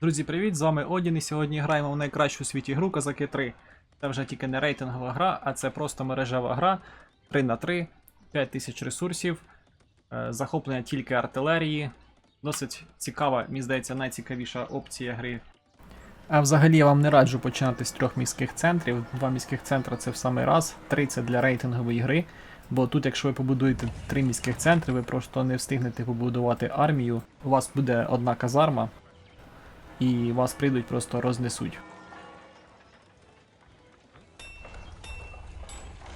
Друзі, привіт! З вами Одін, і сьогодні граємо в найкращу у світі гру Козаки 3. Це вже тільки не рейтингова гра, а це просто мережева гра 3 на 3 5000 ресурсів, е, захоплення тільки артилерії. Досить цікава, мені здається, найцікавіша опція гри. А взагалі я вам не раджу починати з трьох міських центрів. Два міських центри це в самий раз, три це для рейтингової гри. Бо тут, якщо ви побудуєте три міських центри, ви просто не встигнете побудувати армію. У вас буде одна казарма, і вас прийдуть просто рознесуть.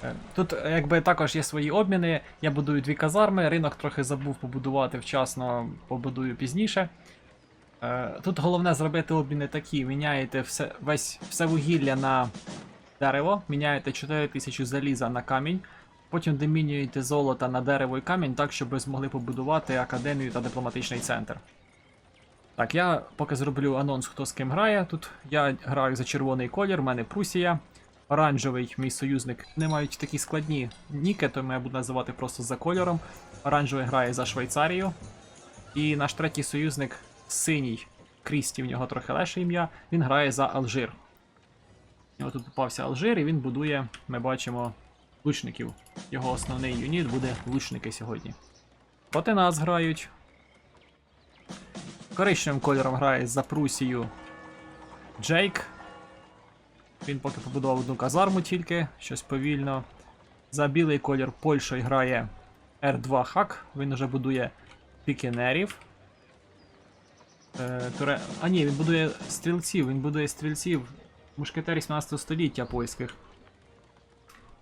Е, Тут е, якби також є свої обміни. Я будую дві казарми, ринок трохи забув побудувати вчасно, побудую пізніше. Е, Тут головне зробити обміни такі: міняєте все, весь, все вугілля на дерево, міняєте 4000 заліза на камінь, потім домінюєте золото на дерево і камінь так, щоб ви змогли побудувати академію та дипломатичний центр. Так, я поки зроблю анонс, хто з ким грає. Тут я граю за червоний колір, в мене Прусія. Оранжевий, мій союзник. Не мають такі складні ніки, тому я буду називати просто за кольором. Оранжевий грає за Швейцарію. І наш третій союзник синій. Крісті, в нього трохи легше ім'я. Він грає за Алжир. У тут попався Алжир, і він будує, ми бачимо, лучників. Його основний юніт буде лучники сьогодні. Проти нас грають. Коричневим кольором грає за Прусію Джейк. Він поки побудував одну казарму тільки, щось повільно. За білий колір Польщею грає R2 Хак. Він вже будує пікінерів. Е, туре... А ні, він будує стрільців, він будує стрільців мушкетерів 17 століття польських.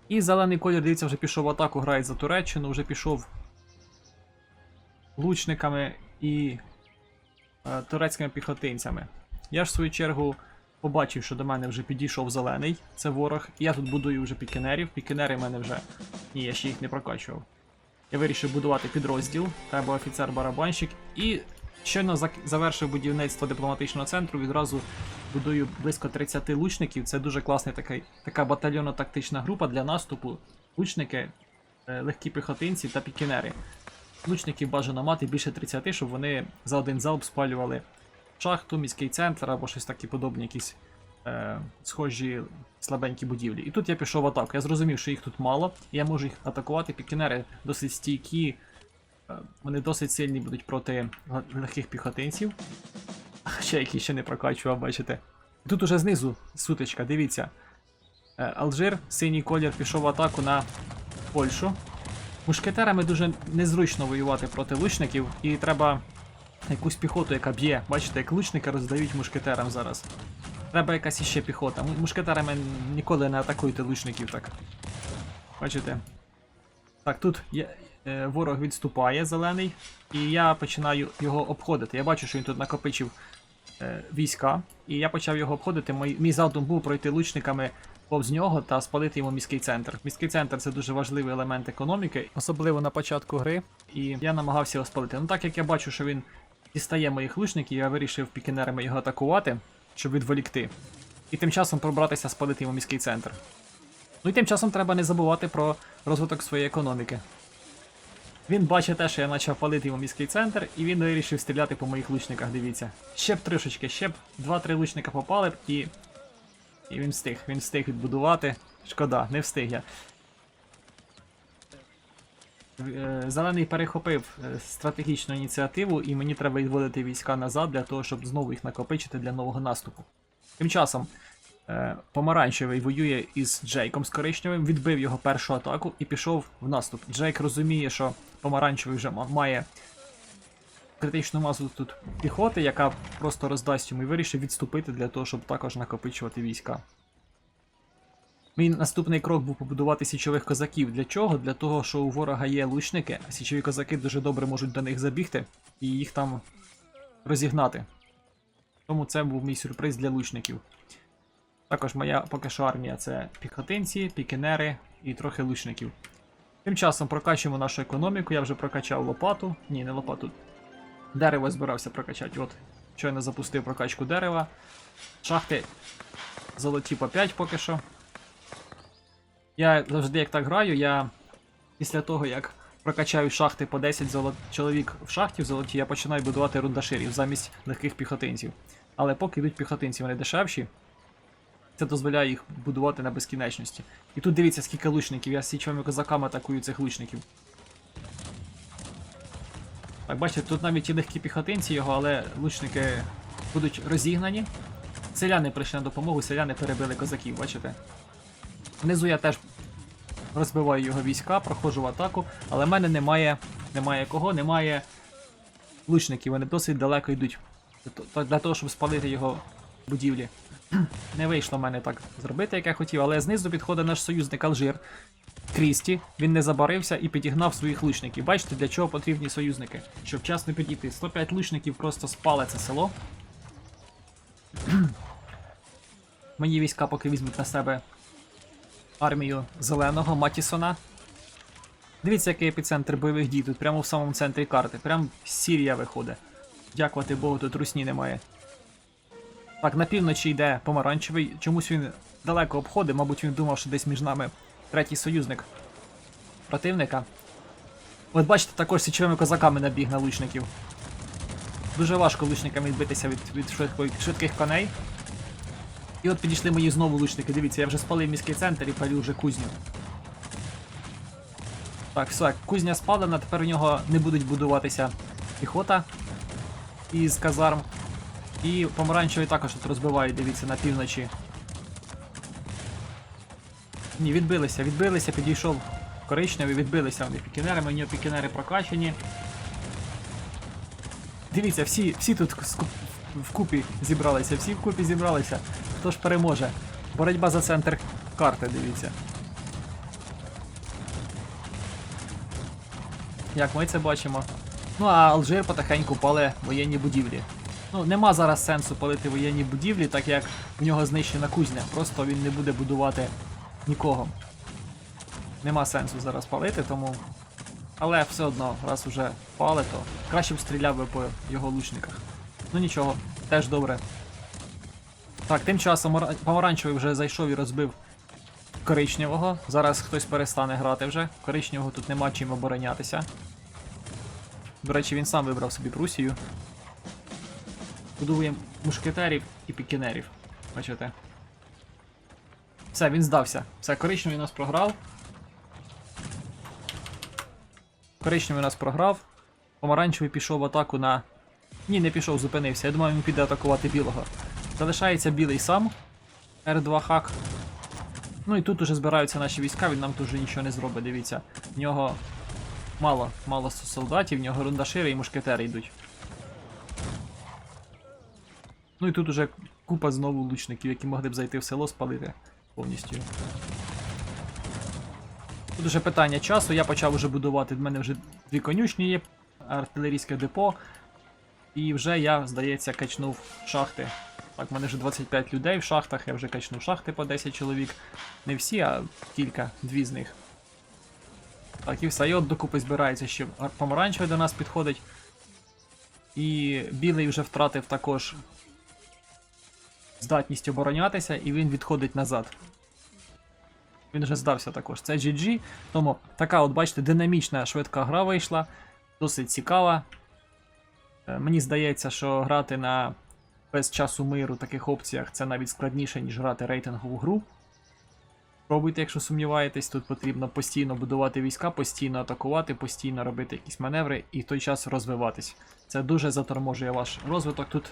І зелений колір, дивіться, вже пішов в атаку, грає за Туреччину, вже пішов лучниками і турецькими піхотинцями. Я ж в свою чергу побачив, що до мене вже підійшов зелений, це ворог. Я тут будую вже пікінерів. Пікінери в мене вже. Ні, я ще їх не прокачував. Я вирішив будувати підрозділ, треба офіцер-барабанщик. І щойно завершив будівництво дипломатичного центру, відразу будую близько 30 лучників. Це дуже класна така, така батальйонно-тактична група для наступу. Лучники, е, легкі піхотинці та пікінери. Лучників бажано мати більше 30, щоб вони за один залп спалювали шахту, міський центр або щось такі подобні, якісь е, схожі слабенькі будівлі. І тут я пішов в атаку. Я зрозумів, що їх тут мало, і я можу їх атакувати. Пікінери досить стійкі, е, вони досить сильні будуть проти легких піхотинців. Ще які ще не прокачував, бачите. Тут уже знизу сутичка, дивіться. Е, Алжир, синій колір, пішов в атаку на Польщу. Мушкетерами дуже незручно воювати проти лучників, і треба якусь піхоту, яка б'є. Бачите, як лучники роздають мушкетерам зараз. Треба якась іще піхота. Мушкетерами ніколи не атакуйте лучників так. Бачите? Так, тут є, е, ворог відступає зелений, і я починаю його обходити. Я бачу, що він тут накопичив е, війська, і я почав його обходити. Мій, мій задум був пройти лучниками повз нього та спалити йому міський центр. Міський центр це дуже важливий елемент економіки, особливо на початку гри. І я намагався його спалити. Ну так як я бачу, що він дістає моїх лучників, я вирішив пікінерами його атакувати, щоб відволікти. І тим часом пробратися спалити йому міський центр. Ну і тим часом треба не забувати про розвиток своєї економіки. Він бачить те, що я почав палити йому міський центр, і він вирішив стріляти по моїх лучниках, дивіться. Ще б трішечки, ще б 2-3 лучника попали б і. І він встиг, він встиг відбудувати. Шкода, не встиг я. Е, Зелений перехопив е, стратегічну ініціативу, і мені треба відводити війська назад для того, щоб знову їх накопичити для нового наступу. Тим часом е, помаранчевий воює із Джейком з коричневим, відбив його першу атаку і пішов в наступ. Джейк розуміє, що помаранчевий вже має критичну масу тут піхоти, яка просто роздасть йому і вирішив відступити для того, щоб також накопичувати війська. Мій наступний крок був побудувати січових козаків. Для чого? Для того, що у ворога є лучники, а січові козаки дуже добре можуть до них забігти і їх там розігнати. Тому це був мій сюрприз для лучників. Також моя поки що армія це піхотинці, пікінери і трохи лучників. Тим часом прокачуємо нашу економіку. Я вже прокачав лопату. Ні, не лопату. Дерево збирався прокачати. От, щойно запустив прокачку дерева. Шахти золоті по 5 поки що. Я завжди як так граю, я після того, як прокачаю шахти по 10 золот... чоловік в шахті в золоті, я починаю будувати рундаширів замість легких піхотинців. Але поки йдуть піхотинці, вони дешевші. Це дозволяє їх будувати на безкінечності. І тут дивіться, скільки лучників. Я з січовими козаками атакую цих лучників. Так, бачите, тут навіть і легкі піхотинці його, але лучники будуть розігнані. Селяни прийшли на допомогу, селяни перебили козаків, бачите? Внизу я теж розбиваю його війська, проходжу в атаку, але в мене немає. Немає кого, немає лучників, вони досить далеко йдуть. Для того, щоб спалити його будівлі. Не вийшло в мене так зробити, як я хотів, але знизу підходить наш союзник Алжир. Крісті, він не забарився і підігнав своїх лучників. Бачите, для чого потрібні союзники? Щоб вчасно підійти. 105 лучників просто спали це село. Мої війська поки візьмуть на себе армію зеленого Матісона. Дивіться, який епіцентр бойових дій тут, прямо в самому центрі карти. Прям Сірія виходить. Дякувати Богу, тут русні немає. Так, на півночі йде помаранчевий. Чомусь він далеко обходить, мабуть, він думав, що десь між нами третій союзник противника. От бачите, також січовими козаками набіг на лучників. Дуже важко лучникам відбитися від, від швидких коней. І от підійшли мої знову лучники. Дивіться, я вже спалив міський центр і палю вже кузню. Так, все, кузня спалена, тепер у нього не будуть будуватися піхота із казарм. І помаранчевий також тут розбивають, дивіться, на півночі. Ні, відбилися, відбилися, підійшов коричневий, відбилися вони пікінерами, у нього пікінери прокачані. Дивіться, всі, всі тут вкупі зібралися, всі вкупі зібралися. Хто ж переможе? Боротьба за центр карти, дивіться. Як ми це бачимо. Ну а Алжир потихеньку пале воєнні будівлі. Ну, нема зараз сенсу палити воєнні будівлі, так як в нього знищена кузня. Просто він не буде будувати нікого. Нема сенсу зараз палити, тому. Але все одно, раз уже пали, то краще б стріляв би по його лучниках. Ну нічого, теж добре. Так, тим часом помаранчевий вже зайшов і розбив коричневого. Зараз хтось перестане грати вже. Коричневого тут нема чим оборонятися. До речі, він сам вибрав собі Прусію. Будуємо мушкетерів і пікінерів. Бачите? Все, він здався. Все, коричневий нас програв. Коричневий нас програв. Помаранчевий пішов в атаку на. Ні, не пішов, зупинився. Я думаю, він піде атакувати білого. Залишається білий сам. R2 хак. Ну і тут уже збираються наші війська, він нам тут вже нічого не зробить, дивіться. В нього мало, мало солдатів, в нього рундашири і мушкетери йдуть. Ну і тут уже купа знову лучників, які могли б зайти в село, спалити повністю. Тут уже питання часу. Я почав вже будувати. В мене вже дві конюшні є, артилерійське депо. І вже я, здається, качнув шахти. Так, в мене вже 25 людей в шахтах, я вже качнув шахти по 10 чоловік. Не всі, а кілька, дві з них. Так, і все. І от докупи збирається ще ар- помаранчевий до нас підходить. І білий вже втратив також здатність оборонятися, і він відходить назад. Він вже здався також. Це GG. Тому така, от бачите, динамічна швидка гра вийшла, досить цікава. Е, Мені здається, що грати на без часу миру таких опціях це навіть складніше, ніж грати рейтингову гру. Пробуйте, якщо сумніваєтесь, тут потрібно постійно будувати війська, постійно атакувати, постійно робити якісь маневри і в той час розвиватись. Це дуже заторможує ваш розвиток. Тут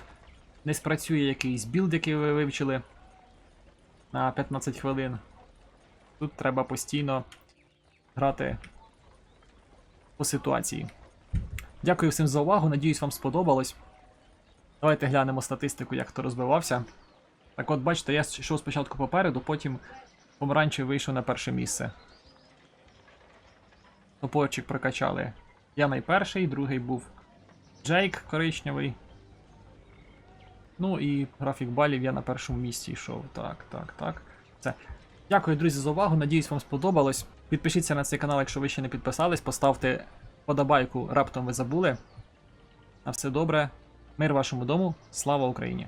не спрацює якийсь білд, який ви вивчили на 15 хвилин. Тут треба постійно грати по ситуації. Дякую всім за увагу. Надіюсь, вам сподобалось. Давайте глянемо статистику, як хто розбивався. Так от, бачите, я йшов спочатку попереду, потім помаранчевий вийшов на перше місце. Топорчик прокачали. Я найперший, другий був Джейк коричневий. Ну і графік балів я на першому місці йшов. Так, так, так. Все. Дякую, друзі, за увагу. Надіюсь, вам сподобалось. Підпишіться на цей канал, якщо ви ще не підписались. Поставте подобайку, раптом ви забули. На все добре. Мир вашому дому. Слава Україні!